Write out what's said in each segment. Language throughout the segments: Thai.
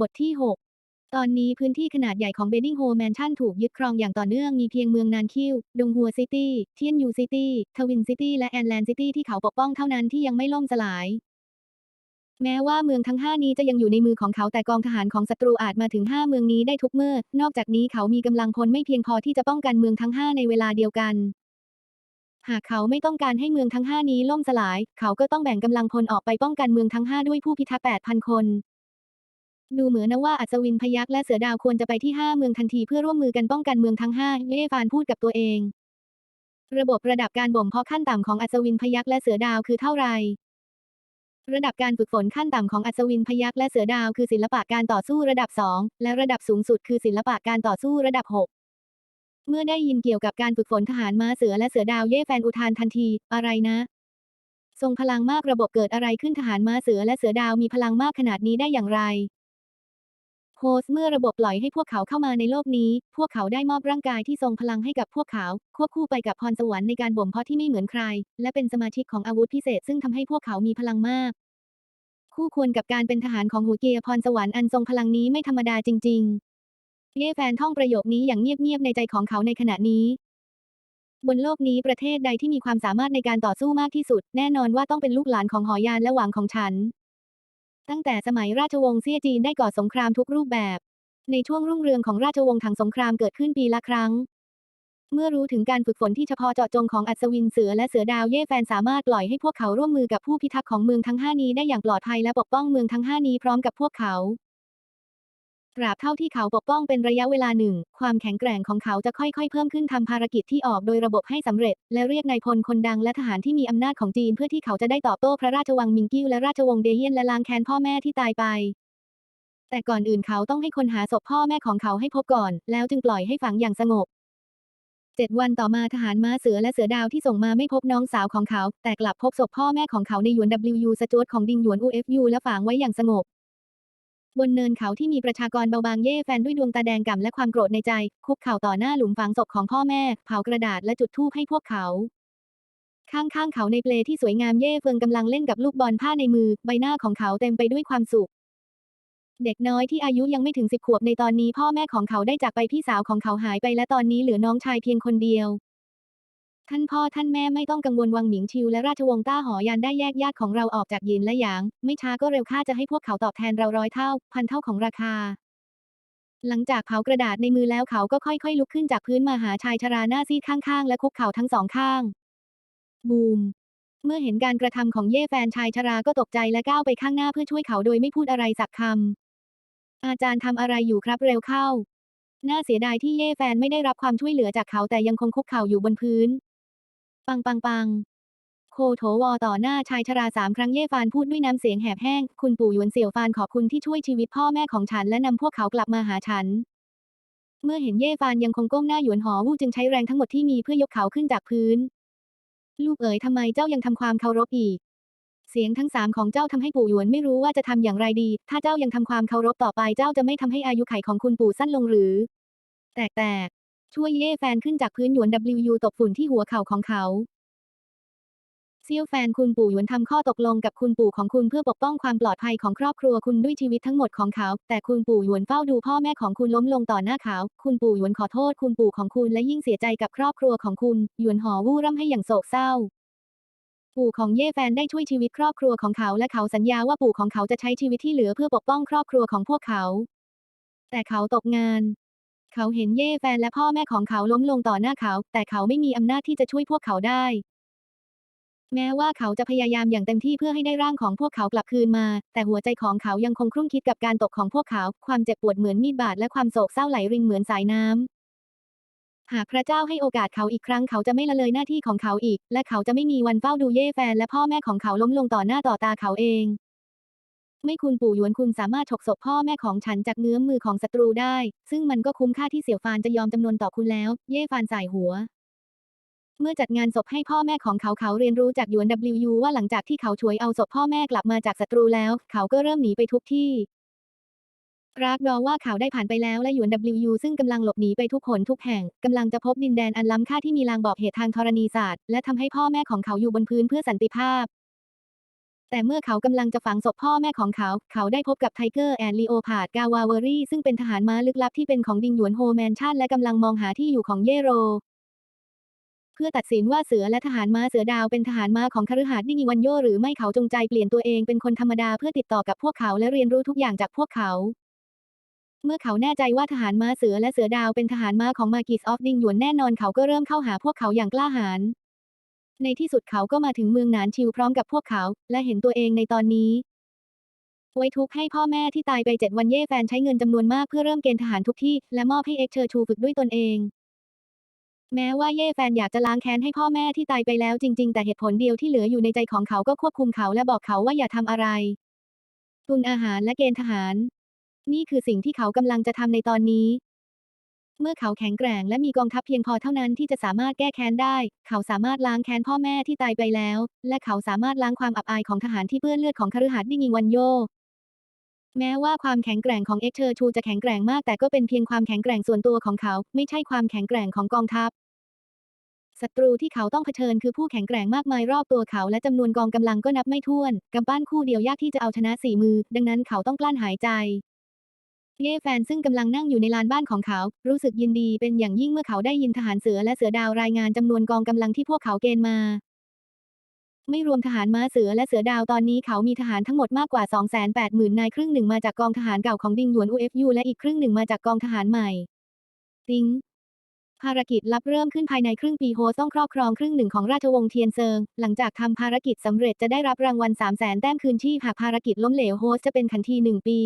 บทที่ 6 ตอนนี้พื้นที่ขนาดใหญ่ของเบด d ิงโฮแมนชั่นถูกยึดครองอย่างต่อเนื่องมีเพียงเมืองนานคิว ดงฮัวซิตี้ เทียนยูซิตี้ ทวินซิตี้ และแอนแลนซิตี้ที่เขาปกป้องเท่านั้นที่ยังไม่ล่มสลาย แม้ว่าเมืองทั้ง 5 นี้จะยังอยู่ในมือของเขาแต่กองทหารของศัตรูอาจมาถึง 5 เมืองนี้ได้ทุกเมื่อ นอกจากนี้เขามีกำลังพลไม่เพียงพอที่จะป้องกันเมืองทั้ง 5 ในเวลาเดียวกันหากเขาไม่ต้องการให้เมืองทั้ง 5 นี้ล่มสลาย เขาก็ต้องแบ่งกำลังพลออกไปป้องกันเมืองทั้ง 5 ด้วยผู้พิทักษ์ 8,000 คน ดูเหมือนนะว่าอัศวินพยักษ์และเสือดาวควรจะไปที่ 5 เมืองทันทีเพื่อร่วมมือกันป้องกันเมืองทั้ง 5 เย่ฟานพูดกับตัวเอง ระบบระดับการบ่มเพาะขั้นต่ำของอัศวินพยักษ์และเสือดาวคือเท่าไหร่ระดับการฝึกฝนขั้นต่ำของอัศวินพยักษ์และเสือดาวคือศิลปะการต่อสู้ระดับ 2 และระดับสูงสุดคือศิลปะการต่อสู้ระดับ 6 เมื่อได้ยินเกี่ยวกับการฝึกฝนทหารม้าเสือและเสือดาวเย่แฟนอุทานทันที อะไรนะ ทรงพลังมากระบบเกิดอะไรขึ้นทหารม้าเสือและเสือดาวมีพลังมากขนาดนี้ได้อย่างไร โฮสเมื่อระบบปล่อยให้พวกเขาเข้ามาในโลกนี้ พวกเขาได้มอบร่างกายที่ทรงพลังให้กับพวกเขา ควบคู่ไปกับพรสวรรค์ในการบ่มเพาะที่ไม่เหมือนใคร และเป็นสมาชิกของอาวุธพิเศษซึ่งทำให้พวกเขามีพลังมาก คู่ควรกับการเป็นทหารของหูเกียร์พรสวรรค์อันทรงพลังนี้ไม่ธรรมดาจริง ๆ เย่แฟนท่องประโยคนี้อย่างเงียบๆในใจของเขาในขณะนี้ บนโลกนี้ประเทศใดที่มีความสามารถในการต่อสู้มากที่สุด แน่นอนว่าต้องเป็นลูกหลานของหอยานและหวังของฉัน ตั้งแต่สมัยราชวงศ์เซี่ยจีนได้ก่อสงครามทุกรูปแบบ ในช่วงรุ่งเรืองของราชวงศ์ถังสงครามเกิดขึ้นปีละครั้ง เมื่อรู้ถึงการฝึกฝนที่เฉพาะเจาะจงของอัศวินเสือและเสือดาวเย่แฟนสามารถปล่อยให้พวกเขาร่วมมือกับผู้พิทักษ์ของเมืองทั้งห้านี้ได้อย่างปลอดภัยและปกป้องเมืองทั้งห้านี้พร้อมกับพวกเขา ตราบเท่าที่เขาปกป้องเป็นระยะเวลาหนึ่ง ความแข็งแกร่งของเขาจะค่อยๆ เพิ่มขึ้นทำภารกิจที่ออกโดยระบบให้สำเร็จ และเรียกนายพลคนดังและทหารที่มีอำนาจของจีนเพื่อที่เขาจะได้ตอบโต้พระราชวังมิงกิ้วและราชวงศ์เดเฮียนและล้างแค้นพ่อแม่ที่ตายไป แต่ก่อนอื่นเขาต้องให้คนหาศพพ่อแม่ของเขาให้พบก่อน แล้วจึงปล่อยให้ฝังอย่างสงบเจ็ดวันต่อมาทหารม้าเสือและเสือดาวที่ส่งมาไม่พบน้องสาวของเขา แต่กลับพบศพพ่อแม่ของเขาในหยวน WU สจวตของดิงหยวน UFU และฝังไว้อย่างสงบ บนเนินเขาที่มีประชากรเบาบางเย่แฟนด้วยดวงตาแดงก่ำและความโกรธในใจ คุกเข่าต่อหน้าหลุมฝังศพของพ่อแม่ เผากระดาษและจุดธูปให้พวกเขา ข้างๆเขาในเปลที่สวยงามเย่เฟิงกำลังเล่นกับลูกบอลผ้าในมือ ใบหน้าของเขาเต็มไปด้วยความสุข เด็กน้อยที่อายุยังไม่ถึงสิบขวบในตอนนี้พ่อแม่ของเขาได้จากไปพี่สาวของเขาหายไปและตอนนี้เหลือน้องชายเพียงคนเดียว ท่านพ่อท่านแม่ไม่ต้องกังวลวังหมิงชิวและราชวงศ์ต้าหอยานได้แยกญาติของเราออกจากยินและหยาง ไม่ช้าก็เร็วข้าจะให้พวกเขาตอบแทนเราร้อยเท่า พันเท่าของราคา หลังจากเผากระดาษในมือแล้วเขาก็ค่อยๆ ลุกขึ้นจากพื้นมาหาชายชราหน้าซีดข้างๆ และคุกเข่าทั้งสองข้าง บูม เมื่อเห็นการกระทำของเย่แฟนชายชราก็ตกใจและก้าวไปข้างหน้าเพื่อช่วยเขาโดยไม่พูดอะไรสักคำอาจารย์ทำอะไรอยู่ครับเร็วเข้า น่าเสียดายที่เย่แฟนไม่ได้รับความช่วยเหลือจากเขาแต่ยังคงคุกเข่าอยู่บนพื้น ปังปังปังโคโถวอต่อหน้าชายชราสามครั้งเย่ฟานพูดด้วยน้ำเสียงแหบแห้ง คุณปู่หยวนเสี่ยวฟานขอบคุณที่ช่วยชีวิตพ่อแม่ของฉันและนำพวกเขากลับมาหาฉัน เมื่อเห็นเย่ฟานยังคงก้มหน้าหยวนหอวู่จึงใช้แรงทั้งหมดที่มีเพื่อยกเขาขึ้นจากพื้น ลูกเอ๋ยทำไมเจ้ายังทำความเคารพอีก เสียงทั้งสามของเจ้าทำให้ปู่หยวนไม่รู้ว่าจะทำอย่างไรดี ถ้าเจ้ายังทำความเคารพต่อไปเจ้าจะไม่ทำให้อายุไขของคุณปู่สั้นลงหรือ แตกแตก ช่วยเย่แฟนขึ้นจากพื้นหยวน WU ตบฝุ่นที่หัวเข่าของเขาเซี่ยวแฟนคุณปู่หยวนทำข้อตกลงกับคุณปู่ของคุณเพื่อปกป้องความปลอดภัยของครอบครัวคุณด้วยชีวิตทั้งหมดของเขา แต่คุณปู่หยวนเฝ้าดูพ่อแม่ของคุณล้มลงต่อหน้าเขา คุณปู่หยวนขอโทษคุณปู่ของคุณและยิ่งเสียใจกับครอบครัวของคุณหยวนหอวู่ร่ำให้อย่างโศกเศร้า ปู่ของเย่แฟนได้ช่วยชีวิตครอบครัวของเขาและเขาสัญญาว่าปู่ของเขาจะใช้ชีวิตที่เหลือเพื่อปกป้องครอบครัวของพวกเขา แต่เขาตกงาน เขาเห็นเย่แฟนและพ่อแม่ของเขาล้มลงต่อหน้าเขา แต่เขาไม่มีอำนาจที่จะช่วยพวกเขาได้ แม้ว่าเขาจะพยายามอย่างเต็มที่เพื่อให้ได้ร่างของพวกเขากลับคืนมา แต่หัวใจของเขายังคงครุ่นคิดกับการตกของพวกเขา ความเจ็บปวดเหมือนมีดบาดและความโศกเศร้าไหลรินเหมือนสายน้ำหากพระเจ้าให้โอกาสเขาอีกครั้งเขาจะไม่ละเลยหน้าที่ของเขาอีก และเขาจะไม่มีวันเฝ้าดูเย่แฟนและพ่อแม่ของเขาล้มลงต่อหน้าต่อตาเขาเอง ไม่คุณปู่หยวนคุณสามารถฉกศพพ่อแม่ของฉันจากเงื้อมมือของศัตรูได้ ซึ่งมันก็คุ้มค่าที่เสี่ยวฟานจะยอมจำนวนต่อคุณแล้ว เย่ฟานสายหัว เมื่อจัดงานศพให้พ่อแม่ของเขาเขาเรียนรู้จากหยวน WU ว่าหลังจากที่เขาช่วยเอาศพพ่อแม่กลับมาจากศัตรูแล้ว เขาก็เริ่มหนีไปทุกที่รักรอว่าข่าวได้ผ่านไปแล้วและหยวน WU ซึ่งกำลังหลบหนีไปทุกหนทุกแห่งกำลังจะพบดินแดนอันล้ำค่าที่มีลางบอกเหตุทางธรณีศาสตร์และทำให้พ่อแม่ของเขาอยู่บนพื้นเพื่อสันติภาพ แต่เมื่อเขากำลังจะฝังศพพ่อแม่ของเขา เขาได้พบกับไทเกอร์แอนด์ลีโอพาดกาวาเวอรี่ซึ่งเป็นทหารม้าลึกลับที่เป็นของดิงหยวนโฮแมนชั่นและกำลังมองหาที่อยู่ของเยโร เพื่อตัดสินว่าเสือและทหารม้าเสือดาวเป็นทหารม้าของคฤหาสน์ดิงิวันโยหรือไม่เขาจงใจเปลี่ยนตัวเองเป็นคนธรรมดาเพื่อติดต่อกับพวกเขาและเรียนรู้ทุกอย่างจากพวกเขาเมื่อเขาแน่ใจว่าทหารม้าเสือและเสือดาวเป็นทหารม้าของมากิสออฟดิงหยวนแน่นอนเขาก็เริ่มเข้าหาพวกเขาอย่างกล้าหาญ ในที่สุดเขาก็มาถึงเมืองหนานชิวพร้อมกับพวกเขา และเห็นตัวเองในตอนนี้ ไว้ทุกข์ให้พ่อแม่ที่ตายไปเจ็ดวันเย่แฟนใช้เงินจำนวนมากเพื่อเริ่มเกณฑ์ทหารทุกที่ และมอบให้เอ็กเชอร์ชูฝึกด้วยตนเอง แม้ว่าเย่แฟนอยากจะล้างแค้นให้พ่อแม่ที่ตายไปแล้วจริง ๆ แต่เหตุผลเดียวที่เหลืออยู่ในใจของเขาก็ควบคุมเขาและบอกเขาว่าอย่าทำอะไร ตุนอาหารและเกณฑ์ทหาร นี่คือสิ่งที่เขากำลังจะทำในตอนนี้ เมื่อเขาแข็งแกร่งและมีกองทัพเพียงพอเท่านั้นที่จะสามารถแก้แค้นได้ เขาสามารถล้างแค้นพ่อแม่ที่ตายไปแล้ว และเขาสามารถล้างความอับอายของทหารที่เปื้อนเลือดของคฤหาสน์ดิงิงวันโย แม้ว่าความแข็งแกร่งของเอ็กเชอร์ชูจะแข็งแกร่งมากแต่ก็เป็นเพียงความแข็งแกร่งส่วนตัวของเขา ไม่ใช่ความแข็งแกร่งของกองทัพศัตรูที่เขาต้องเผชิญคือผู้แข็งแกร่งมากมายรอบตัวเขาและจำนวนกองกำลังก็นับไม่ถ้วนกำปั้นคู่เดียวยากที่จะเอาชนะสี่มือ ดังนั้นเขาต้องกลั้นหายใจ เย่แฟนซึ่งกำลังนั่งอยู่ในลานบ้านของเขา รู้สึกยินดีเป็นอย่างยิ่งเมื่อเขาได้ยินทหารเสือและเสือดาวรายงานจำนวนกองกำลังที่พวกเขาเกณฑ์มา ไม่รวมทหารม้าเสือและเสือดาวตอนนี้เขามีทหารทั้งหมดมากกว่า 280,000 นายครึ่งหนึ่งมาจากกองทหารเก่าของดิงหยวน UFU และอีกครึ่งหนึ่งมาจากกองทหารใหม่ ติงภารกิจลับเริ่มขึ้นภายในครึ่งปีโฮสต้องครอบครองครึ่งหนึ่งของราชวงศ์เทียนเซิง หลังจากทำภารกิจสำเร็จจะได้รับรางวัล3 0 0แสนแต้มคืนชีพหากภารกิจล้มเหลวโฮสจะเป็นขันทีหนึ่งปี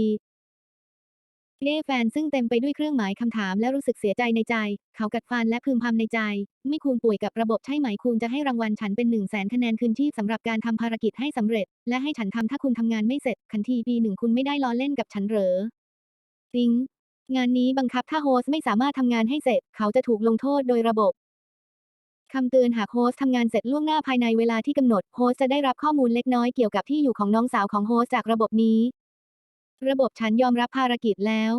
เย่แฟนซึ่งเต็มไปด้วยเครื่องหมายคำถามและรู้สึกเสียใจในใจ เขากัดฟันและพึมพำในใจ ไม่คูณป่วยกับระบบใช่ไหมคูณจะให้รางวัลฉันเป็นหนึ่งแสนคะแนนคืนชีพสำหรับการทำภารกิจให้สำเร็จ และให้ฉันทำถ้าคุณทำงานไม่เสร็จขันทีปีหนึ่งคุณไม่ได้ล้อเล่นกับฉันเหรอติงงานนี้บังคับถ้าโฮสไม่สามารถทำงานให้เสร็จ เขาจะถูกลงโทษโดยระบบคำเตือนหากโฮสทำงานเสร็จล่วงหน้าภายในเวลาที่กำหนด โฮสจะได้รับข้อมูลเล็กน้อยเกี่ยวกับที่อยู่ของน้องสาวของโฮสจากระบบนี้ ระบบฉันยอมรับภารกิจแล้ว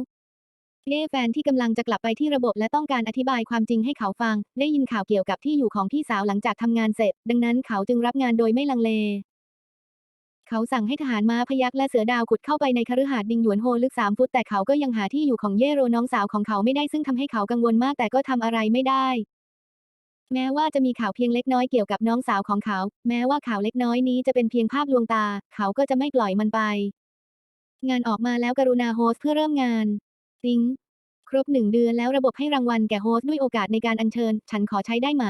เย่แฟนที่กำลังจะกลับไปที่ระบบและต้องการอธิบายความจริงให้เขาฟัง ได้ยินข่าวเกี่ยวกับที่อยู่ของพี่สาวหลังจากทำงานเสร็จ ดังนั้นเขาจึงรับงานโดยไม่ลังเล เขาสั่งให้ทหารม้าพยักและเสือดาวขุดเข้าไปในคฤหาสน์ดิงหยวนโฮลึกสามฟุตแต่เขาก็ยังหาที่อยู่ของเย่โรน้องสาวของเขาไม่ได้ซึ่งทำให้เขากังวลมากแต่ก็ทำอะไรไม่ได้ แม้ว่าจะมีข่าวเพียงเล็กน้อยเกี่ยวกับน้องสาวของเขา แม้ว่าข่าวเล็กน้อยนี้จะเป็นเพียงภาพลวงตา เขาก็จะไม่ปล่อยมันไป งานออกมาแล้วกรุณาโฮสเพื่อเริ่มงานติงครบหนึ่งเดือนแล้วระบบให้รางวัลแก่โฮสด้วยโอกาสในการอัญเชิญ ฉันขอใช้ได้ไหม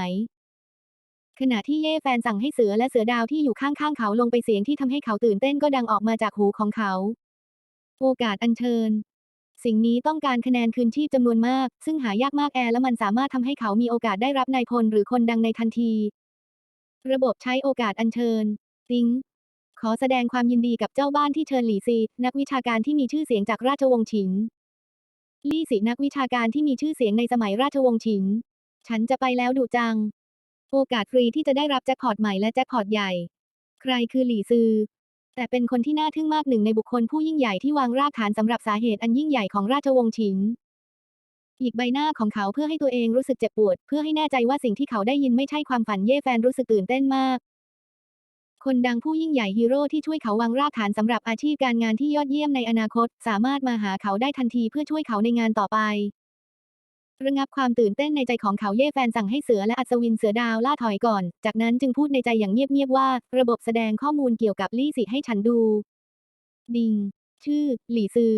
ขณะที่เย่แฟนสั่งให้เสือและเสือดาวที่อยู่ข้างๆเขาลงไปเสียงที่ทำให้เขาตื่นเต้นก็ดังออกมาจากหูของเขา โอกาสอัญเชิญ สิ่งนี้ต้องการคะแนนคืนชีพจำนวนมาก ซึ่งหายากมากแอร์และมันสามารถทำให้เขามีโอกาสได้รับนายพลหรือคนดังในทันที ระบบใช้โอกาสอัญเชิญติง ขอแสดงความยินดีกับเจ้าบ้านที่เชิญหลี่ซี นักวิชาการที่มีชื่อเสียงจากราชวงศ์ฉินลี่สินักวิชาการที่มีชื่อเสียงในสมัยราชวงศ์ฉินฉันจะไปแล้วดูจัง โอกาสฟรีที่จะได้รับแจ็คพอตใหม่และแจ็คพอตใหญ่ ใครคือหลี่ซือ แต่เป็นคนที่น่าทึ่งมากหนึ่งในบุคคลผู้ยิ่งใหญ่ที่วางรากฐานสำหรับสาเหตุอันยิ่งใหญ่ของราชวงศ์ฉินอีกใบหน้าของเขาเพื่อให้ตัวเองรู้สึกเจ็บปวด เพื่อให้แน่ใจว่าสิ่งที่เขาได้ยินไม่ใช่ความฝันเย่แฟนรู้สึกตื่นเต้นมาก คนดังผู้ยิ่งใหญ่ฮีโร่ที่ช่วยเขาวางรากฐานสำหรับอาชีพการงานที่ยอดเยี่ยมในอนาคต สามารถมาหาเขาได้ทันทีเพื่อช่วยเขาในงานต่อไประงับความตื่นเต้นในใจของเขาเย่แฟนสั่งให้เสือและอัศวินเสือดาวล่าถอยก่อน จากนั้นจึงพูดในใจอย่างเงียบๆว่า ระบบแสดงข้อมูลเกี่ยวกับลี่สิให้ฉันดู ดิง ชื่อ หลี่ซือ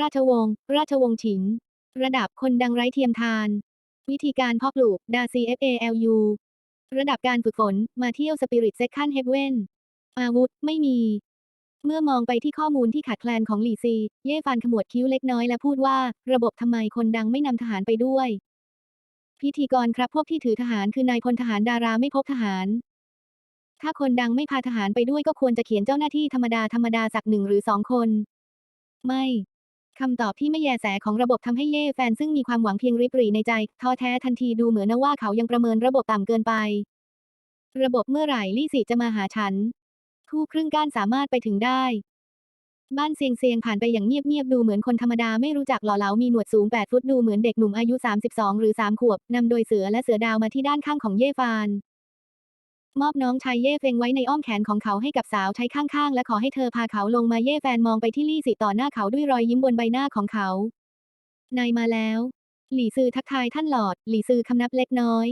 ราชวงศ์ ราชวงศ์ฉิน ระดับคนดังไร้เทียมทาน วิธีการเพาะปลูก ดา CFALU ระดับการฝึกฝน มาเที่ยวสปิริตเซคันเฮเว่นอาวุธ ไม่มี เมื่อมองไปที่ข้อมูลที่ขาดแคลนของหลี่ซี เย่ฟานขมวดคิ้วเล็กน้อยและพูดว่า ระบบทำไมคนดังไม่นำทหารไปด้วย พิธีกรครับพวกที่ถือทหารคือนายพลทหารดาราไม่พบทหาร ถ้าคนดังไม่พาทหารไปด้วยก็ควรจะเขียนเจ้าหน้าที่ธรรมดาธรรมดาสักหนึ่งหรือสองคน ไม่ คำตอบที่ไม่แยแสของระบบทำให้เย่แฟนซึ่งมีความหวังเพียงริบหรี่ในใจท้อแท้ทันทีดูเหมือนนะว่าเขายังประเมินระบบต่ำเกินไป ระบบเมื่อไหร่ลี่สิจะมาหาฉันผู้ครึ่งก้านสามารถไปถึงได้ บ้านเซียงเซียงผ่านไปอย่างเงียบๆดูเหมือนคนธรรมดาไม่รู้จักหล่อเหลามีหนวดสูง 8 ฟุตดูเหมือนเด็กหนุ่มอายุ 32 หรือ 3 ขวบนำโดยเสือและเสือดาวมาที่ด้านข้างของเย่ฟาน มอบน้องชายเย่เฟงไว้ในอ้อมแขนของเขาให้กับสาวใช้ข้างๆ และขอให้เธอพาเขาลงมาเย่แฟนมองไปที่ลี่สิต่อหน้าเขาด้วยรอยยิ้มบนใบหน้าของเขา นายมาแล้ว หลี่ซือทักทายท่านหลอด หลี่ซือคำนับเล็กน้อย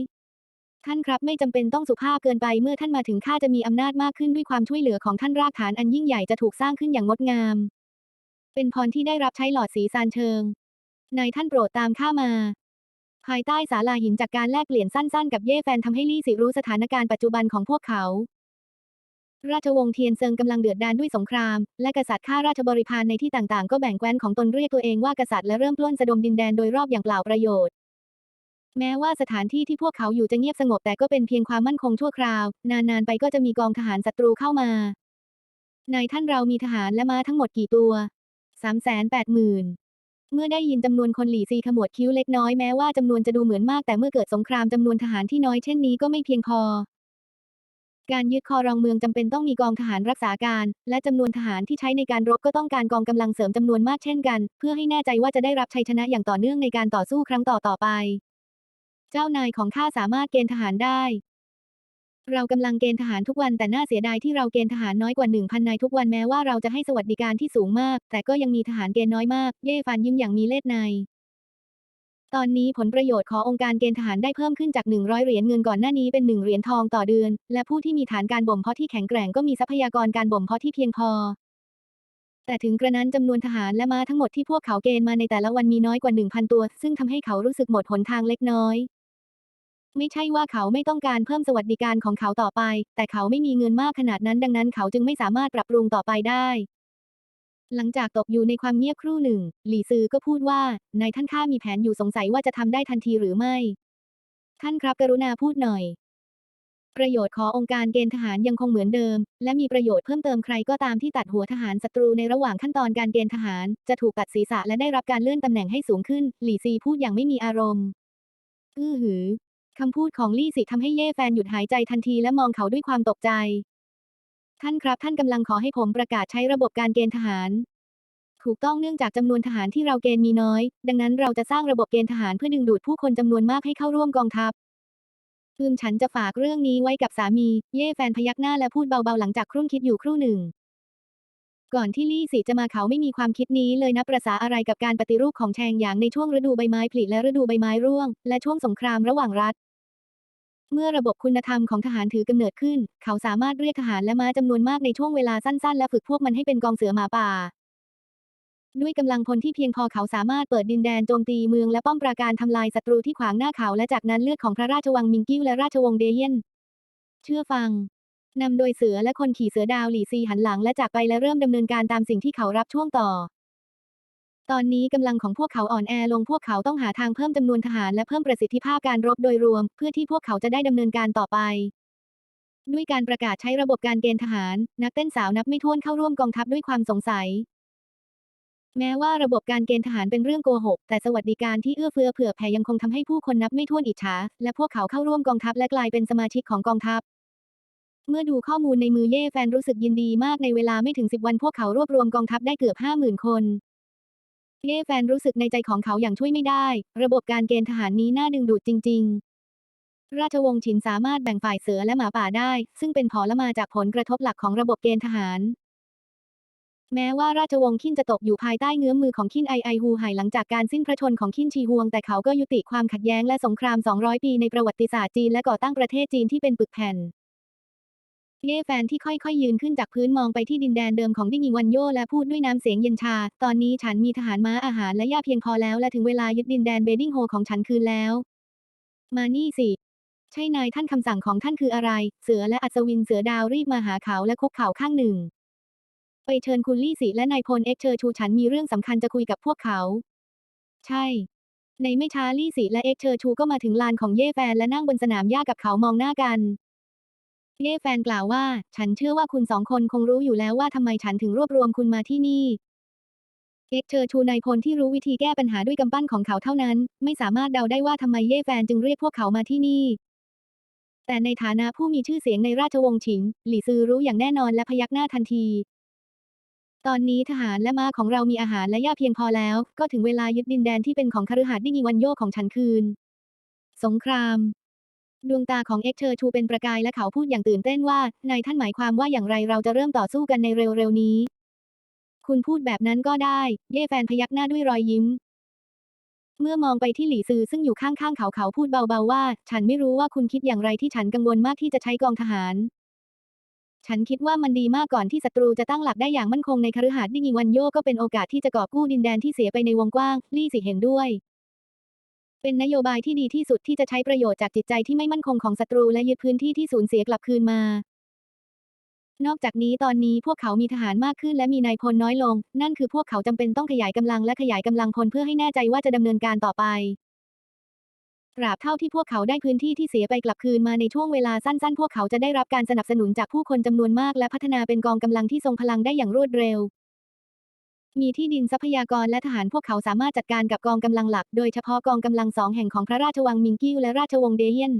ท่านครับไม่จำเป็นต้องสุภาพเกินไปเมื่อท่านมาถึงข้าจะมีอำนาจมากขึ้นด้วยความช่วยเหลือของท่านรากฐานอันยิ่งใหญ่จะถูกสร้างขึ้นอย่างงดงาม เป็นพรที่ได้รับใช้หลอดสีซานเชิงนายท่านโปรดตามข้ามา ภายใต้ศาลาหินจากการแลกเปลี่ยนสั้นๆ กับเย่แฟนทำให้ลี่สิรู้สถานการณ์ปัจจุบันของพวกเขา ราชวงศ์เทียนเซิงกำลังเดือดดาลด้วยสงคราม และกษัตริย์ข้าราชบริพารในที่ต่างๆ ก็แบ่งแคว้นของตนเรียกตัวเองว่ากษัตริย์และเริ่มปล้นสะดมดินแดนโดยรอบอย่างเปล่าประโยชน์แม้ว่าสถานที่ที่พวกเขาอยู่จะเงียบสงบแต่ก็เป็นเพียงความมั่นคงชั่วคราว นานๆไปก็จะมีกองทหารศัตรูเข้ามานายท่านเรามีทหารและม้าทั้งหมดกี่ตัวสามแสนแปดหมื่น เมื่อได้ยินจำนวนคนหลี่ซีขมวดคิ้วเล็กน้อยแม้ว่าจำนวนจะดูเหมือนมากแต่เมื่อเกิดสงครามจำนวนทหารที่น้อยเช่นนี้ก็ไม่เพียงพอ การยึดคอรองเมืองจำเป็นต้องมีกองทหารรักษาการ และจำนวนทหารที่ใช้ในการรบก็ต้องการกองกำลังเสริมจำนวนมากเช่นกัน เพื่อให้แน่ใจว่าจะได้รับชัยชนะอย่างต่อเนื่องในการต่อสู้ครั้งต่อต่อไป เจ้านายของข้าสามารถเกณฑ์ทหารได้ เรากำลังเกณฑ์ทหารทุกวันแต่น่าเสียดายที่เราเกณฑ์ทหารน้อยกว่า1,000นายทุกวันแม้ว่าเราจะให้สวัสดิการที่สูงมาก แต่ก็ยังมีทหารเกณฑ์น้อยมาก เย่ฟันยิ้มอย่างมีเล่ห์ในตอนนี้ผลประโยชน์ขององค์การเกณฑ์ทหารได้เพิ่มขึ้นจาก 100 เหรียญเงินก่อนหน้านี้เป็น 1 เหรียญทองต่อเดือน และผู้ที่มีฐานการบ่มเพาะที่แข็งแกร่งก็มีทรัพยากรการบ่มเพาะที่เพียงพอ แต่ถึงกระนั้นจำนวนทหารและม้าทั้งหมดที่พวกเขาเกณฑ์มาในแต่ละวันมีน้อยกว่า 1,000 ตัว ซึ่งทำให้เขารู้สึกหมดหนทางเล็กน้อย ไม่ใช่ว่าเขาไม่ต้องการเพิ่มสวัสดิการของเขาต่อไป แต่เขาไม่มีเงินมากขนาดนั้นดังนั้นเขาจึงไม่สามารถปรับปรุงต่อไปได้ หลังจากตกอยู่ในความเงียบครู่หนึ่ง หลี่ซือก็พูดว่านายท่านข้ามีแผนอยู่สงสัยว่าจะทำได้ทันทีหรือไม่ ท่านครับกรุณาพูดหน่อย ประโยชน์ขององค์การเกณฑ์ทหารยังคงเหมือนเดิม และมีประโยชน์เพิ่มเติมใครก็ตามที่ตัดหัวทหารศัตรูในระหว่างขั้นตอนการเกณฑ์ทหาร จะถูกตัดศีรษะและได้รับการเลื่อนตำแหน่งให้สูงขึ้น หลี่ซีพูดอย่างไม่มีอารมณ์อื้อหือ คำพูดของลี่สิทำให้เย่แฟนหยุดหายใจทันทีและมองเขาด้วยความตกใจ ท่านครับท่านกำลังขอให้ผมประกาศใช้ระบบการเกณฑ์ทหาร ถูกต้องเนื่องจากจำนวนทหารที่เราเกณฑ์มีน้อย ดังนั้นเราจะสร้างระบบเกณฑ์ทหารเพื่อดึงดูดผู้คนจำนวนมากให้เข้าร่วมกองทัพอืมฉันจะฝากเรื่องนี้ไว้กับสามี เย่แฟนพยักหน้าและพูดเบาๆหลังจากครุ่นคิดอยู่ครู่หนึ่ง ก่อนที่ลี่สิจะมาเขาไม่มีความคิดนี้เลยนะประษาอะไรกับการปฏิรูปของแชงหยางในช่วงฤดูใบไม้ผลิและฤดูใบไม้ร่วง และช่วงสงครามระหว่างรัฐ เมื่อระบบคุณธรรมของทหารถือกำเนิดขึ้น เขาสามารถเรียกทหารและม้าจำนวนมากในช่วงเวลาสั้นๆ และฝึกพวกมันให้เป็นกองเสือหมาป่า ด้วยกำลังพลที่เพียงพอเขาสามารถเปิดดินแดนโจมตีเมืองและป้อมปราการทำลายศัตรูที่ขวางหน้าเขา และจากนั้นเลือดของพระราชวังมิงกิ้วและราชวงศ์เดเยียนเชื่อฟังนำโดยเสือและคนขี่เสือดาวหลี่ซีหันหลังและจากไปและเริ่มดำเนินการตามสิ่งที่เขารับช่วงต่อ ตอนนี้กำลังของพวกเขาอ่อนแอลงพวกเขาต้องหาทางเพิ่มจำนวนทหารและเพิ่มประสิทธิภาพการรบโดยรวม เพื่อที่พวกเขาจะได้ดำเนินการต่อไป ด้วยการประกาศใช้ระบบการเกณฑ์ทหาร นักเต้นสาวนับไม่ถ้วนเข้าร่วมกองทัพด้วยความสงสัย แม้ว่าระบบการเกณฑ์ทหารเป็นเรื่องโกหก แต่สวัสดิการที่เอื้อเฟื้อเผื่อแผ่ยังคงทำให้ผู้คนนับไม่ถ้วนอิจฉาและพวกเขาเข้าร่วมกองทัพและกลายเป็นสมาชิกของกองทัพเมื่อดูข้อมูลในมือเย่แฟนรู้สึกยินดีมากในเวลาไม่ถึงสิบวันพวกเขารวบรวมกองทัพได้เกือบห้าหมื่นคน เย่แฟนรู้สึกในใจของเขาอย่างช่วยไม่ได้ ระบบการเกณฑ์ทหารนี้น่าดึงดูดจริง ๆ ราชวงศ์ฉินสามารถแบ่งฝ่ายเสือและหมาป่าได้ ซึ่งเป็นผลมาจากผลกระทบหลักของระบบเกณฑ์ทหาร แม้ว่าราชวงศ์ขินจะตกอยู่ภายใต้เงื้อมมือของขินไอไอฮูไห่หลังจากการสิ้นพระชนของขินชีฮวง แต่เขาก็ยุติความขัดแย้งและสงคราม 200 ปีในประวัติศาสตร์จีนและก่อตั้งประเทศจีนที่เป็นปึกแผ่น เย่แฟนที่ค่อยๆยืนขึ้นจากพื้นมองไปที่ดินแดนเดิมของดิ้งอิวันโยและพูดด้วยน้ำเสียงเย็นชา ตอนนี้ฉันมีทหารม้าอาหารและยาเพียงพอแล้วและถึงเวลายึดดินแดนเบดิ้งโฮของฉันคืนแล้ว มานี่สิ ใช่นายท่านคำสั่งของท่านคืออะไร เสือและอัศวินเสือดาวรีบมาหาเขาและคุกเข่าข้างหนึ่ง ไปเชิญคุณลี่สิและนายพลเอ็กเชอร์ชูฉันมีเรื่องสำคัญจะคุยกับพวกเขา ใช่ ในไม่ช้าลี่สิและเอ็กเชอร์ชูก็มาถึงลานของเย่แฟนและนั่งบนสนามหญ้ากับเขามองหน้ากัน เย่แฟนกล่าวว่า ฉันเชื่อว่าคุณสองคนคงรู้อยู่แล้วว่าทำไมฉันถึงรวบรวมคุณมาที่นี่เอ็กเชอร์ชูนายพลที่รู้วิธีแก้ปัญหาด้วยกำปั้นของเขาเท่านั้น ไม่สามารถเดาได้ว่าทำไมเย่แฟนจึงเรียกพวกเขามาที่นี่ แต่ในฐานะผู้มีชื่อเสียงในราชวงศ์ฉินหลี่ซือรู้อย่างแน่นอนและพยักหน้าทันที ตอนนี้ทหารและม้าของเรามีอาหารและหญ้าเพียงพอแล้ว ก็ถึงเวลายึดดินแดนที่เป็นของคฤหาสน์ดิ้งอีวันโยของฉันคืน สงคราม ดวงตาของเอ็กเชอร์ชูเป็นประกายและเขาพูดอย่างตื่นเต้นว่านายท่านหมายความว่าอย่างไรเราจะเริ่มต่อสู้กันในเร็วๆนี้ คุณพูดแบบนั้นก็ได้ เย่แฟนพยักหน้าด้วยรอยยิ้ม เมื่อมองไปที่หลี่ซือซึ่งอยู่ข้างๆเขาเขาพูดเบาๆว่า ฉันไม่รู้ว่าคุณคิดอย่างไรที่ฉันกังวลมากที่จะใช้กองทหาร ฉันคิดว่ามันดีมากก่อนที่ศัตรูจะตั้งหลักได้อย่างมั่นคงในคฤหาสน์ดิงิวันโยก็เป็นโอกาสที่จะกอบกู้ดินแดนที่เสียไปในวงกว้าง ลี่สิเห็นด้วย เป็นนโยบายที่ดีที่สุดที่จะใช้ประโยชน์จากจิตใจที่ไม่มั่นคงของศัตรูและยึดพื้นที่ที่สูญเสียกลับคืนมา นอกจากนี้ตอนนี้พวกเขามีทหารมากขึ้นและมีนายพลน้อยลง นั่นคือพวกเขาจำเป็นต้องขยายกำลังและขยายกำลังพลเพื่อให้แน่ใจว่าจะดำเนินการต่อไปตราบเท่าที่พวกเขาได้พื้นที่ที่เสียไปกลับคืนมาในช่วงเวลาสั้นๆ พวกเขาจะได้รับการสนับสนุนจากผู้คนจำนวนมากและพัฒนาเป็นกองกำลังที่ทรงพลังได้อย่างรวดเร็ว มีที่ดินทรัพยากรและทหารพวกเขาสามารถจัดการกับกองกำลังหลัก โดยเฉพาะกองกำลังสองแห่งของพระราชวังมิงกิ้วและราชวงศ์เดเยน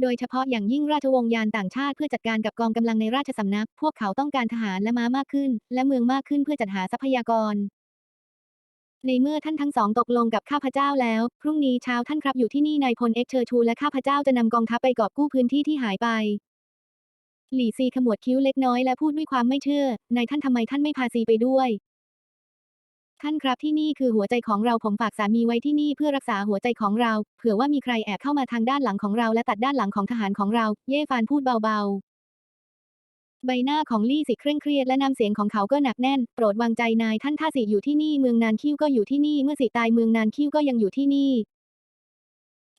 โดยเฉพาะอย่างยิ่งราชวงศ์ยานต่างชาติเพื่อจัดการกับกองกำลังในราชสำนัก พวกเขาต้องการทหารและม้ามากขึ้น และเมืองมากขึ้นเพื่อจัดหาทรัพยากร ในเมื่อท่านทั้งสองตกลงกับข้าพเจ้าแล้ว พรุ่งนี้เช้าท่านครับอยู่ที่นี่นายพลเอ็กเชอร์ชูและข้าพเจ้าจะนำกองทัพไปกอบกู้พื้นที่ที่หายไป หลี่ซีขมวดคิ้วเล็กน้อยและพูดด้วยความไม่เชื่อนายท่านทำไมท่านไม่พาซีไปด้วย ท่านครับที่นี่คือหัวใจของเราผมฝากสามีไว้ที่นี่เพื่อรักษาหัวใจของเรา เผื่อว่ามีใครแอบเข้ามาทางด้านหลังของเราและตัดด้านหลังของทหารของเรา เย่ฟานพูดเบาๆ ใบหน้าของลี่สิเคร่งเครียดและน้ำเสียงของเขาก็หนักแน่น โปรดวางใจนายท่านถ้าสิอยู่ที่นี่เมืองนานคิ้วก็อยู่ที่นี่เมื่อสิตายเมืองนานคิ้วก็ยังอยู่ที่นี่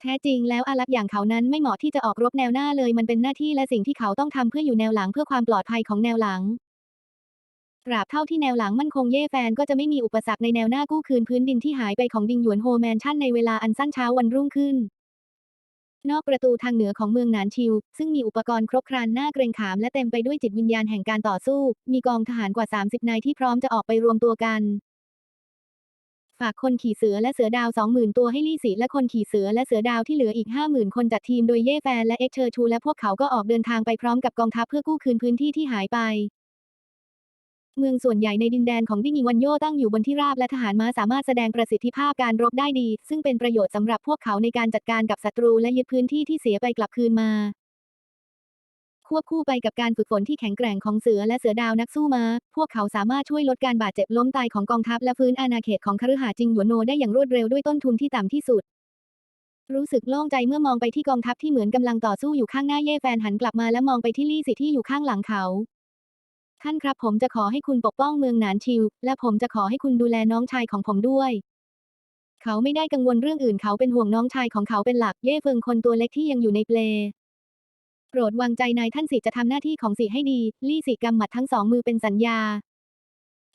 แท้จริงแล้วอารักอย่างเขานั้นไม่เหมาะที่จะออกรบแนวหน้าเลยมันเป็นหน้าที่และสิ่งที่เขาต้องทำเพื่ออยู่แนวหลังเพื่อความปลอดภัยของแนวหลังตราบเท่าที่แนวหลังมั่นคงเย่แฟนก็จะไม่มีอุปสรรคในแนวหน้ากู้คืนพื้นดินที่หายไปของดิงหยวนโฮแมนชั่นในเวลาอันสั้นเช้าวันรุ่งขึ้น นอกประตูทางเหนือของเมืองหนานชิว ซึ่งมีอุปกรณ์ครบครันหน่าเกรงขามและเต็มไปด้วยจิตวิญญาณแห่งการต่อสู้ มีกองทหารกว่า 30 นายที่พร้อมจะออกไปรวมตัวกัน ฝากคนขี่เสือและเสือดาว 20,000 ตัวให้ลี่สิและคนขี่เสือและเสือดาวที่เหลืออีก 50,000 คนจัดทีมโดยเย่แฟนและเอ็กเชอร์ชูและพวกเขาก็ออกเดินทางไปพร้อมกับกองทัพเพื่อกู้คืนพื้นที่ที่หายไป เมืองส่วนใหญ่ในดินแดนของดิงิวันโยตั้งอยู่บนที่ราบและทหารม้าสามารถแสดงประสิทธิภาพการรบได้ดี ซึ่งเป็นประโยชน์สำหรับพวกเขาในการจัดการกับศัตรูและยึดพื้นที่ที่เสียไปกลับคืนมา ควบคู่ไปกับการฝึกฝนที่แข็งแกร่งของเสือและเสือดาวนักสู้มา พวกเขาสามารถช่วยลดการบาดเจ็บล้มตายของกองทัพและฟื้นอาณาเขตของคฤหาสน์จิงหยวนโนได้อย่างรวดเร็วด้วยต้นทุนที่ต่ำที่สุด รู้สึกโล่งใจเมื่อมองไปที่กองทัพที่เหมือนกำลังต่อสู้อยู่ข้างหน้าเย่แฟนหันกลับมาและมองไปที่ลี่สิที่อยู่ข้างหลังเขาท่านครับผมจะขอให้คุณปกป้องเมืองหนานชิว และผมจะขอให้คุณดูแลน้องชายของผมด้วย เขาไม่ได้กังวลเรื่องอื่นเขาเป็นห่วงน้องชายของเขาเป็นหลัก เย่เฟิงคนตัวเล็กที่ยังอยู่ในเปล โปรดวางใจนายท่านสิจะทำหน้าที่ของสิให้ดี ลี่สิกำหมัดทั้งสองมือเป็นสัญญา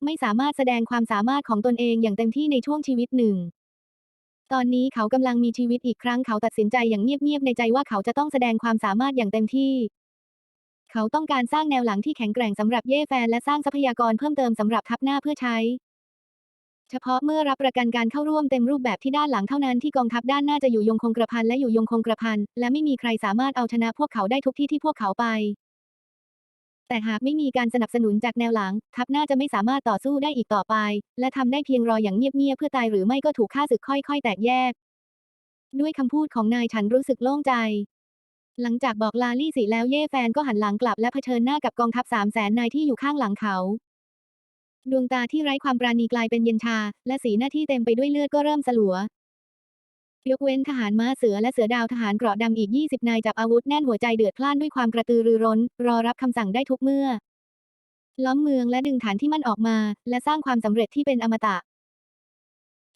ไม่สามารถแสดงความสามารถของตนเองอย่างเต็มที่ในช่วงชีวิตหนึ่ง ตอนนี้เขากำลังมีชีวิตอีกครั้งเขาตัดสินใจอย่างเงียบๆในใจว่าเขาจะต้องแสดงความสามารถอย่างเต็มที่ เขาต้องการสร้างแนวหลังที่แข็งแกร่งสำหรับเย่แฟนและสร้างทรัพยากรเพิ่มเติมสำหรับทัพหน้าเพื่อใช้ เฉพาะเมื่อรับประกันการเข้าร่วมเต็มรูปแบบที่ด้านหลังเท่านั้นที่กองทัพด้านหน้าจะอยู่ยงคงกระพันและอยู่ยงคงกระพันและไม่มีใครสามารถเอาชนะพวกเขาได้ทุกที่ที่พวกเขาไป แต่หากไม่มีการสนับสนุนจากแนวหลัง ทัพหน้าจะไม่สามารถต่อสู้ได้อีกต่อไป และทำได้เพียงรออย่างเงียบๆเพื่อตายหรือไม่ก็ถูกฆ่าศึกค่อย ๆ แตกแยก ด้วยคำพูดของนายฉันรู้สึกโล่งใจหลังจากบอกลาลี่สิแล้วเย่แฟนก็หันหลังกลับและเผชิญหน้ากับกองทัพสามแสนนายที่อยู่ข้างหลังเขา ดวงตาที่ไร้ความปราณีกลายเป็นเย็นชา และสีหน้าที่เต็มไปด้วยเลือดก็เริ่มสลัวยกเว้นทหารม้าเสือและเสือดาวทหารเกราะดำอีก 20 นายจับอาวุธแน่นหัวใจเดือดพล่านด้วยความกระตือรือร้น รอรับคำสั่งได้ทุกเมื่อ ล้อมเมืองและดึงฐานที่มั่นออกมา และสร้างความสำเร็จที่เป็นอมตะ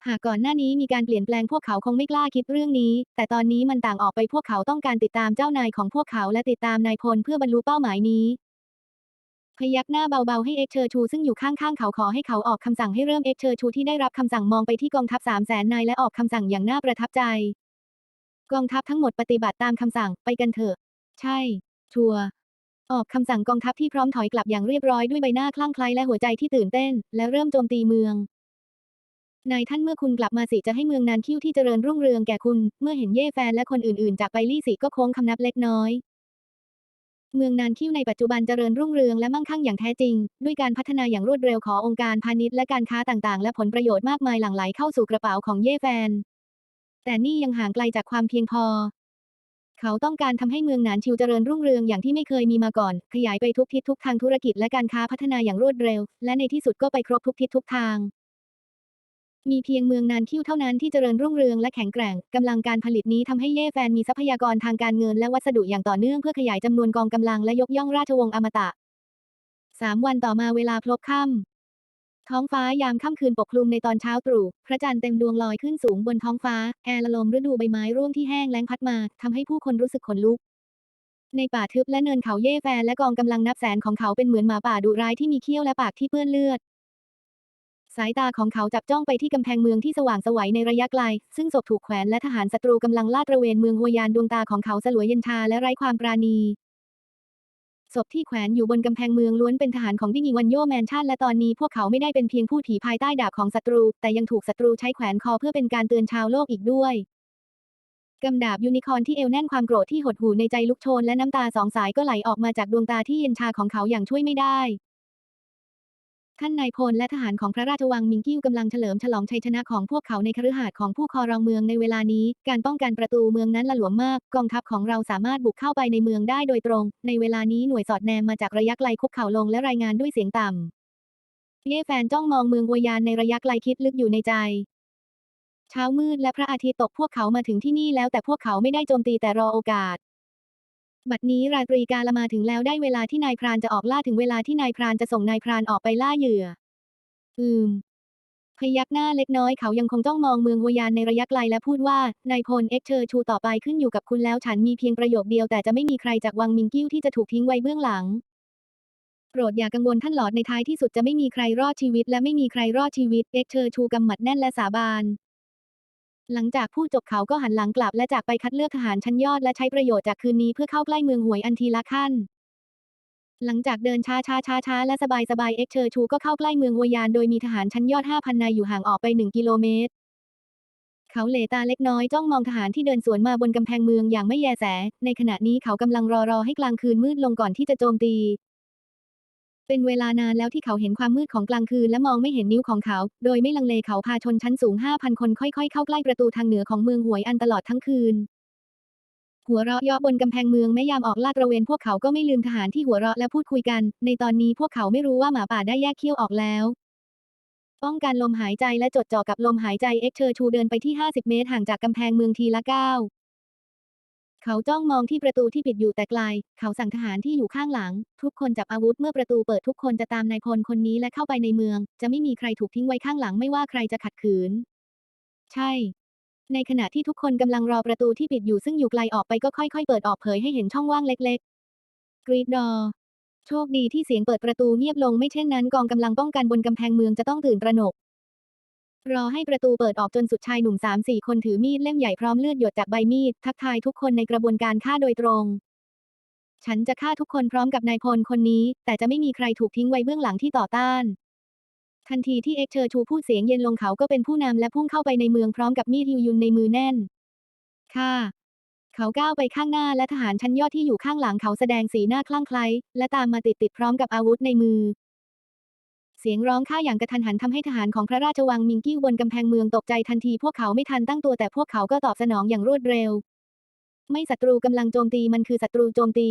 หากก่อนหน้านี้มีการเปลี่ยนแปลงพวกเขาคงไม่กล้าคิดเรื่องนี้ แต่ตอนนี้มันต่างออกไปพวกเขาต้องการติดตามเจ้านายของพวกเขาและติดตามนายพลเพื่อบรรลุเป้าหมายนี้ พยักหน้าเบาๆให้เอ็กเชอร์ชูซึ่งอยู่ข้างๆเขาขอให้เขาออกคำสั่งให้เริ่มเอ็กเชอร์ชูที่ได้รับคำสั่งมองไปที่กองทัพสามแสนนายและออกคำสั่งอย่างน่าประทับใจ กองทัพทั้งหมดปฏิบัติตามคำสั่งไปกันเถอะ ใช่ ชัวร์ออกคำสั่งกองทัพที่พร้อมถอยกลับอย่างเรียบร้อยด้วยใบหน้าคลั่งไคล้และหัวใจที่ตื่นเต้น และเริ่มโจมตีเมืองนายท่านเมื่อคุณกลับมาสิจะให้เมืองนานคิ้วที่เจริญรุ่งเรืองแก่คุณ เมื่อเห็นเย่แฟนและคนอื่นๆ จากไปลี่สิก็โค้งคำนับเล็กน้อย เมืองนานคิวในปัจจุบันเจริญรุ่งเรืองและมั่งคั่งอย่างแท้จริง ด้วยการพัฒนาอย่างรวดเร็วขององค์การพาณิชย์และการค้าต่างๆ และผลประโยชน์มากมายหลั่งไหลเข้าสู่กระเป๋าของเย่แฟน แต่นี่ยังห่างไกลจากความเพียงพอ เขาต้องการทำให้เมืองนานชิวเจริญรุ่งเรืองอย่างที่ไม่เคยมีมาก่อน ขยายไปทุกทิศทุกทางธุรกิจและการค้าพัฒนาอย่างรวดเร็ว และในที่สุดก็ไปครบทุกทิศทุกทาง มีเพียงเมืองนานคิวเท่านั้นที่เจริญรุ่งเรืองและแข็งแกร่ง กำลังการผลิตนี้ทำให้เย่แฟนมีทรัพยากรทางการเงินและวัสดุอย่างต่อเนื่องเพื่อขยายจำนวนกองกำลังและยกย่องราชวงศ์อมตะสามวันต่อมาเวลาพลบค่ำท้องฟ้ายามค่ำคืนปกคลุมในตอนเช้าตรู่พระจันทร์เต็มดวงลอยขึ้นสูงบนท้องฟ้า แอร์ละลมฤดูใบไม้ร่วงที่แห้งแล้งพัดมาทำให้ผู้คนรู้สึกขนลุกในป่าทึบและเนินเขาเย่แฟนและกองกำลังนับแสนของเขาเป็นเหมือนหมาป่าดุร้ายที่มีเขี้ยวและปากที่เปื้อนเลือด สายตาของเขาจับจ้องไปที่กำแพงเมืองที่สว่างสวัยในระยะไกล ซึ่งศพถูกแขวนและทหารศัตรูกำลังลาดตระเวนเมืองหัวยานดวงตาของเขาสลวยเย็นชาและไร้ความปราณีศพที่แขวนอยู่บนกำแพงเมืองล้วนเป็นทหารของดิงิวันโยแมนชั่นและตอนนี้พวกเขาไม่ได้เป็นเพียงผู้ถีภายใต้ดาบของศัตรู แต่ยังถูกศัตรูใช้แขวนคอเพื่อเป็นการเตือนชาวโลกอีกด้วยกำดาบยูนิคอร์นที่เอวแน่นความโกรธที่หดหู่ในใจลุกโชนและน้ำตาสองสายก็ไหลออกมาจากดวงตาที่เย็นชาของเขาอย่างช่วยไม่ได้ ท่านนายพลและทหารของพระราชวังมิงกิ้วกำลังเฉลิมฉลองชัยชนะของพวกเขาในคฤหาสน์ของผู้ครองเมืองในเวลานี้ การป้องกันประตูเมืองนั้นละหลวมมาก กองทัพของเราสามารถบุกเข้าไปในเมืองได้โดยตรง ในเวลานี้หน่วยสอดแนมมาจากระยะไกลคุกเข่าลงและรายงานด้วยเสียงต่ำเย่แฟนจ้องมองเมืองวยานในระยะไกลคิดลึกอยู่ในใจ เช้ามืดและพระอาทิตย์ตกพวกเขามาถึงที่นี่แล้วแต่พวกเขาไม่ได้โจมตีแต่รอโอกาส บัดนี้ราตรีกาลมาถึงแล้วได้เวลาที่นายพรานจะออกล่าถึงเวลาที่นายพรานจะส่งนายพรานออกไปล่าเหยื่อ อืม พยักหน้าเล็กน้อยเขายังคงจ้องมองเมืองวยานในระยะไกลและพูดว่านายพลเอ็กเชอร์ชูต่อไปขึ้นอยู่กับคุณแล้วฉันมีเพียงประโยคเดียวแต่จะไม่มีใครจากวังมิงกิ้วที่จะถูกทิ้งไว้เบื้องหลังโปรดอย่ากังวลท่านหลอดในท้ายที่สุดจะไม่มีใครรอดชีวิตและไม่มีใครรอดชีวิตเอ็กเชอร์ชูกำหมัดแน่นและสาบาน หลังจากพูดจบเขาก็หันหลังกลับและจากไปคัดเลือกทหารชั้นยอดและใช้ประโยชน์จากคืนนี้เพื่อเข้าใกล้เมืองหวยอันทีละขั้น หลังจากเดินช้าช้าช้าช้าและสบายสบายเอ็กเชอร์ชูก็เข้าใกล้เมืองวยานโดยมีทหารชั้นยอด 5,000 นายอยู่ห่างออกไป 1 กิโลเมตร เขาเหลตาเล็กน้อยจ้องมองทหารที่เดินสวนมาบนกำแพงเมืองอย่างไม่แยแส ในขณะนี้เขากำลังรอรอให้กลางคืนมืดลงก่อนที่จะโจมตี เป็นเวลานานแล้วที่เขาเห็นความมืดของกลางคืนและมองไม่เห็นนิ้วของเขา โดยไม่ลังเลเขาพาชนชั้นสูง 5,000 คนค่อยๆ เข้าใกล้ประตูทางเหนือของเมืองหวยอันตลอดทั้งคืน หัวเราะเยาะบนกำแพงเมืองแม้ยามออกลาดตระเวนพวกเขาก็ไม่ลืมทหารที่หัวเราะและพูดคุยกัน ในตอนนี้พวกเขาไม่รู้ว่าหมาป่าได้แยกเขี้ยวออกแล้วป้องกันลมหายใจและจดจ่อกับลมหายใจเอ็กเชอร์ชูเดินไปที่ 50 เมตรห่างจากกำแพงเมืองทีละก้าว เขาจ้องมองที่ประตูที่ปิดอยู่แต่ไกล เขาสั่งทหารที่อยู่ข้างหลัง ทุกคนจับอาวุธเมื่อประตูเปิดทุกคนจะตามนายพลคนนี้และเข้าไปในเมือง จะไม่มีใครถูกทิ้งไว้ข้างหลังไม่ว่าใครจะขัดขืน ใช่ ในขณะที่ทุกคนกำลังรอประตูที่ปิดอยู่ซึ่งอยู่ไกลออกไปก็ค่อยๆ เปิดออกเผยให้เห็นช่องว่างเล็กๆ กรีดดอ โชคดีที่เสียงเปิดประตูเงียบลงไม่เช่นนั้นกองกำลังป้องกันบนกำแพงเมืองจะต้องตื่นตระหนก รอให้ประตูเปิดออกจนสุดชายหนุ่มสามสี่คนถือมีดเล่มใหญ่พร้อมเลือดหยดจากใบมีด ทักทายทุกคนในกระบวนการฆ่าโดยตรง ฉันจะฆ่าทุกคนพร้อมกับนายพลคนนี้ แต่จะไม่มีใครถูกทิ้งไว้เบื้องหลังที่ต่อต้าน ทันทีที่เอ็กเชอร์ชูพูดเสียงเย็นลงเขาก็เป็นผู้นำและพุ่งเข้าไปในเมืองพร้อมกับมีดฮิวยุนในมือแน่นค่ะเขาก้าวไปข้างหน้าและทหารชั้นยอดที่อยู่ข้างหลังเขาแสดงสีหน้าคลั่งไคล้และตามมาติดติดพร้อมกับอาวุธในมือ เสียงร้องฆ่าอย่างกระทันหันทำให้ทหารของพระราชวังมิงกิ้วบนกำแพงเมืองตกใจทันทีพวกเขาไม่ทันตั้งตัวแต่พวกเขาก็ตอบสนองอย่างรวดเร็ว ไม่ศัตรูกำลังโจมตีมันคือศัตรูโจมตี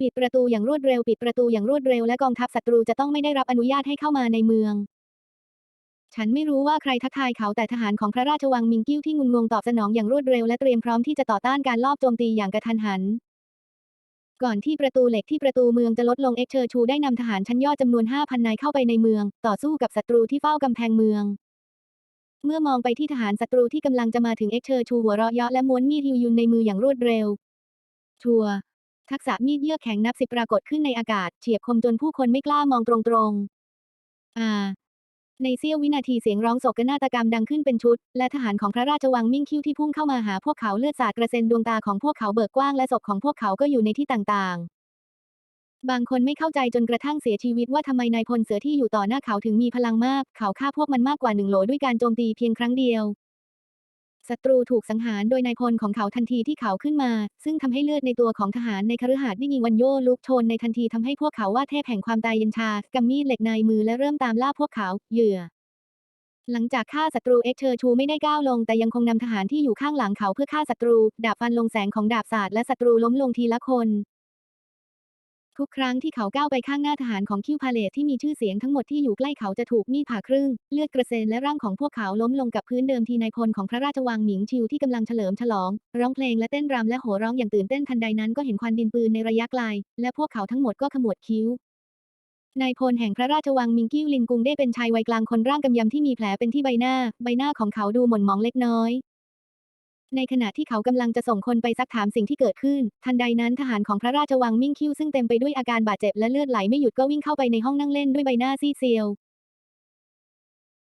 ปิดประตูอย่างรวดเร็ว ปิดประตูอย่างรวดเร็วและกองทัพศัตรูจะต้องไม่ได้รับอนุญาตให้เข้ามาในเมือง ฉันไม่รู้ว่าใครทักทายเขาแต่ทหารของพระราชวังมิงกิ้วที่งุนงงตอบสนองอย่างรวดเร็วและเตรียมพร้อมที่จะต่อต้านการลอบโจมตีอย่างกระทันหัน ก่อนที่ประตูเหล็กที่ประตูเมืองจะลดลงเอ็กเชอร์ชูได้นำทหารชั้นยอดจำนวน 5,000 นายเข้าไปในเมือง ต่อสู้กับศัตรูที่เฝ้ากำแพงเมือง เมื่อมองไปที่ทหารศัตรูที่กำลังจะมาถึงเอ็กเชอร์ชูหัวเราะเยาะและม้วนมีดฮิวยุนในมืออย่างรวดเร็ว ชัว ทักษะมีดเยือกแข็งนับสิบปรากฏขึ้นในอากาศเฉียบคมจนผู้คนไม่กล้ามองตรงๆ อ่า ในเสี้ยววินาทีเสียงร้องโศกนาฏกรรมดังขึ้นเป็นชุด และทหารของพระราชวังมิ่งคิ้วที่พุ่งเข้ามาหาพวกเขาเลือดสาดกระเซ็นดวงตาของพวกเขาเบิกกว้างและศพของพวกเขาก็อยู่ในที่ต่างๆ บางคนไม่เข้าใจจนกระทั่งเสียชีวิตว่าทำไมนายพลเสือที่อยู่ต่อหน้าเขาถึงมีพลังมาก เขาฆ่าพวกมันมากกว่าหนึ่งโหลด้วยการโจมตีเพียงครั้งเดียว ศัตรูถูกสังหารโดยนายพลของเขาทันทีที่เขาขึ้นมา ซึ่งทำให้เลือดในตัวของทหารในคฤหาสน์ดิงวันโยลุกโชนในทันทีทำให้พวกเขาว่าเทพแห่งความตายเย็นชากำมีดเหล็กในมือและเริ่มตามล่าพวกเขา เหยื่อหลังจากฆ่าศัตรูเอ็กเชอร์ชูไม่ได้ก้าวลง แต่ยังคงนำทหารที่อยู่ข้างหลังเขาเพื่อฆ่าศัตรู ดาบฟันลงแสงของดาบศาสตร์และศัตรูล้มลงทีละคน ทุกครั้งที่เขาก้าวไปข้างหน้าทหารของคิวพาเลตที่มีชื่อเสียงทั้งหมดที่อยู่ใกล้เขาจะถูกมีดผ่าครึ่ง เลือดกระเซ็นและร่างของพวกเขาล้มลงกับพื้นเดิมทีนายพลของพระราชวังหมิงชิวที่กำลังเฉลิมฉลอง ร้องเพลงและเต้นรำและโห่ร้องอย่างตื่นเต้นทันใดนั้นก็เห็นควันดินปืนในระยะไกล และพวกเขาทั้งหมดก็ขมวดคิ้วนายพลแห่งพระราชวังมิงกิ้วลินกุงได้เป็นชายวัยกลางคนร่างกำยำที่มีแผลเป็นที่ใบหน้า ใบหน้าของเขาดูหม่นหมองเล็กน้อย ในขณะที่เขากำลังจะส่งคนไปซักถามสิ่งที่เกิดขึ้น ทันใดนั้นทหารของพระราชวังมิ่งคิวซึ่งเต็มไปด้วยอาการบาดเจ็บและเลือดไหลไม่หยุดก็วิ่งเข้าไปในห้องนั่งเล่นด้วยใบหน้าซีดเซียว